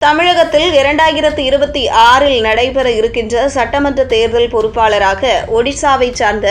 தமிழகத்தில் இரண்டாயிரத்து இருபத்தி ஆறில் நடைபெற இருக்கின்ற சட்டமன்ற தேர்தல் பொறுப்பாளராக ஒடிசாவை சார்ந்த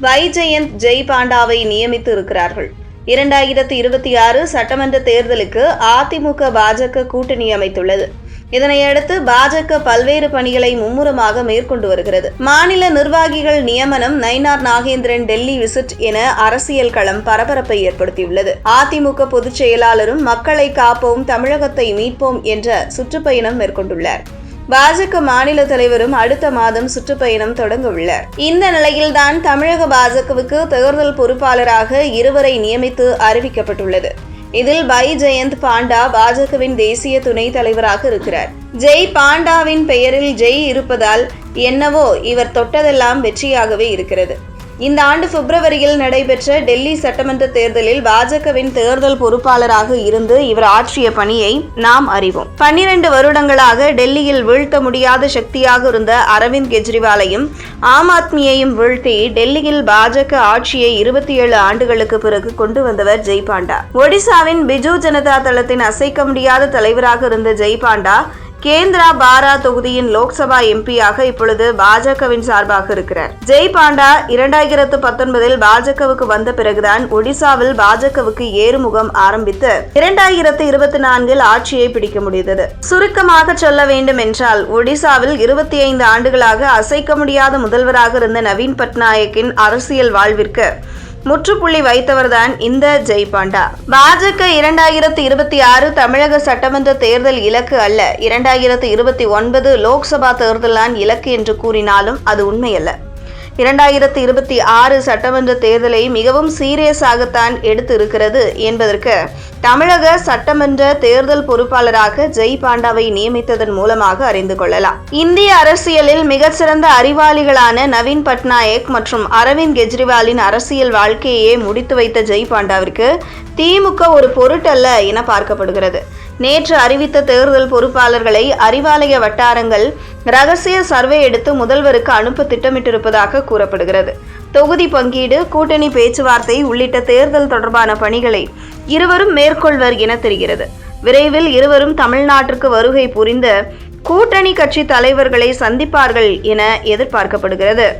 வைஜெயந்த் ஜெய் பாண்டாவை நியமித்து இருக்கிறார்கள் இரண்டாயிரத்து இருபத்தி ஆறு சட்டமன்ற தேர்தலுக்கு அதிமுக பாஜக கூட்டணி அமைத்துள்ளது. இதனையடுத்து பாஜக பல்வேறு பணிகளை மும்முரமாக மேற்கொண்டு வருகிறது. மாநில நிர்வாகிகள் நியமனம் நயினார் நாகேந்திரன் டெல்லி விசிட் என அரசியல் களம் பரபரப்பை ஏற்படுத்தியுள்ளது. அதிமுக பொதுச் செயலாளரும் மக்களை காப்போம் தமிழகத்தை மீட்போம் என்ற சுற்றுப்பயணம் மேற்கொண்டுள்ளார். பாஜக மாநில தலைவரும் அடுத்த மாதம் சுற்றுப்பயணம் தொடங்க உள்ளார். இந்த நிலையில்தான் தமிழக பாஜகவுக்கு தேர்தல் பொறுப்பாளராக இருவரை நியமித்து அறிவிக்கப்பட்டுள்ளது. இதில் பை ஜெயந்த் பாண்டா பாஜகவின் தேசிய துணைத் தலைவராக இருக்கிறார். ஜெய் பாண்டாவின் பெயரில் ஜெய் இருப்பதால் என்னவோ இவர் தொட்டதெல்லாம் வெற்றியாகவே இருக்கிறது. இந்த ஆண்டு பிப்ரவரியில் நடைபெற்ற டெல்லி சட்டமன்ற தேர்தலில் பாஜகவின் தேர்தல் பொறுப்பாளராக இருந்து இவர் ஆற்றிய பணியை நாம் அறிவோம். பன்னிரண்டு வருடங்களாக டெல்லியில் வீழ்த்த முடியாத சக்தியாக இருந்த அரவிந்த் கெஜ்ரிவாலையும் ஆம் ஆத்மியையும் வீழ்த்தி டெல்லியில் பாஜக ஆட்சியை இருபத்தி ஏழு ஆண்டுகளுக்கு பிறகு கொண்டு வந்தவர் ஜெய் பாண்டா ஒடிசாவின் பிஜு ஜனதா தளத்தின் அசைக்க முடியாத தலைவராக இருந்த ஜெய் பாண்டா கேந்திரா பாரா தொகுதியின் லோக்சபா எம்பியாக இப்பொழுது பாஜகவின் சார்பாக இருக்கிறார். ஜெய் பாண்டா இரண்டாயிரத்து பத்தொன்பதில் பாஜகவுக்கு வந்த பிறகுதான் ஒடிசாவில் பாஜகவுக்கு ஏறுமுகம் ஆரம்பித்து இரண்டாயிரத்து இருபத்தி நான்கில் ஆட்சியை பிடிக்க முடிந்தது. சுருக்கமாக சொல்ல வேண்டும் என்றால் ஒடிசாவில் இருபத்தி ஐந்து ஆண்டுகளாக அசைக்க முடியாத முதல்வராக இருந்த நவீன் பட்நாயக்கின் அரசியல் வாழ்விற்கு முற்றுப்புள்ளி வைத்தவர்தான் இந்த ஜெய் பாண்டா பாஜக இரண்டாயிரத்தி இருபத்தி ஆறு தமிழக சட்டமன்ற தேர்தல் இலக்கு அல்ல. இரண்டாயிரத்தி இருபத்தி ஒன்பது லோக்சபா தேர்தல்தான் இலக்கு என்று கூறினாலும் அது உண்மையல்ல. இரண்டாயிரத்தி இருபத்தி ஆறு சட்டமன்ற தேர்தலை மிகவும் சீரியஸாகத்தான் எடுத்து இருக்கிறது என்பதற்கு தமிழக சட்டமன்ற தேர்தல் பொறுப்பாளராக ஜெய் பாண்டாவை நியமித்ததன் மூலமாக அறிந்து கொள்ளலாம். இந்திய அரசியலில் மிகச்சிறந்த அறிவாளிகளான நவீன் பட்நாயக் மற்றும் அரவிந்த் கெஜ்ரிவாலின் அரசியல் வாழ்க்கையே முடித்து வைத்த ஜெய் பாண்டாவிற்கு திமுக ஒரு பொருட்டல்ல என பார்க்கப்படுகிறது. நேற்று அறிவித்த தேர்தல் பொறுப்பாளர்களை அறிவாலய வட்டாரங்கள் ரகசிய சர்வே எடுத்து முதல்வருக்கு அனுப்ப திட்டமிட்டிருப்பதாக கூறப்படுகிறது. தொகுதி பங்கீடு கூட்டணி பேச்சுவார்த்தை உள்ளிட்ட தேர்தல் தொடர்பான பணிகளை இருவரும் மேற்கொள்வர் என தெரிகிறது. விரைவில் இருவரும் தமிழ்நாட்டிற்கு வருகை புரிந்த கூட்டணி கட்சி தலைவர்களை சந்திப்பார்கள் என எதிர்பார்க்கப்படுகிறது.